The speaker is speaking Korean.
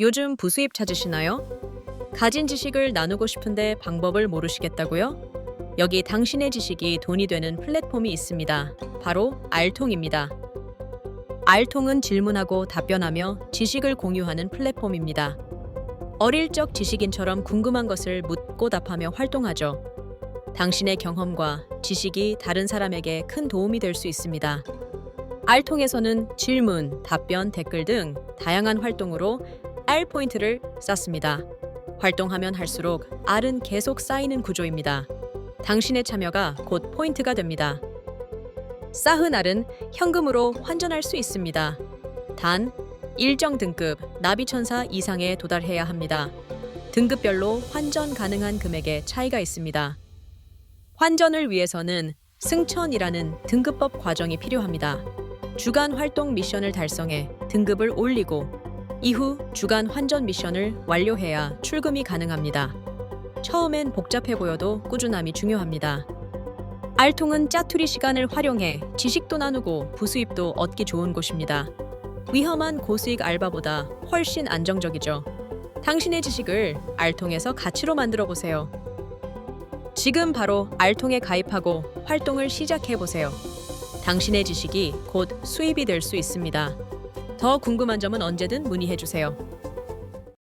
요즘 부수입 찾으시나요? 가진 지식을 나누고 싶은데 방법을 모르시겠다고요? 여기 당신의 지식이 돈이 되는 플랫폼이 있습니다. 바로 알통입니다. 알통은 질문하고 답변하며 지식을 공유하는 플랫폼입니다. 어릴 적 지식인처럼 궁금한 것을 묻고 답하며 활동하죠. 당신의 경험과 지식이 다른 사람에게 큰 도움이 될 수 있습니다. 알통에서는 질문, 답변, 댓글 등 다양한 활동으로 R 포인트를 쌓습니다. 활동하면 할수록 R은 계속 쌓이는 구조입니다. 당신의 참여가 곧 포인트가 됩니다. 쌓은 R은 현금으로 환전할 수 있습니다. 단 일정 등급 나비천사 이상에 도달해야 합니다. 등급별로 환전 가능한 금액에 차이가 있습니다. 환전을 위해서는 승천이라는 등급법 과정이 필요합니다. 주간 활동 미션을 달성해 등급을 올리고 이후 주간 환전 미션을 완료해야 출금이 가능합니다. 처음엔 복잡해 보여도 꾸준함이 중요합니다. 알통은 짜투리 시간을 활용해 지식도 나누고 부수입도 얻기 좋은 곳입니다. 위험한 고수익 알바보다 훨씬 안정적이죠. 당신의 지식을 알통에서 가치로 만들어 보세요. 지금 바로 알통에 가입하고 활동을 시작해 보세요. 당신의 지식이 곧 수입이 될 수 있습니다. 더 궁금한 점은 언제든 문의해 주세요.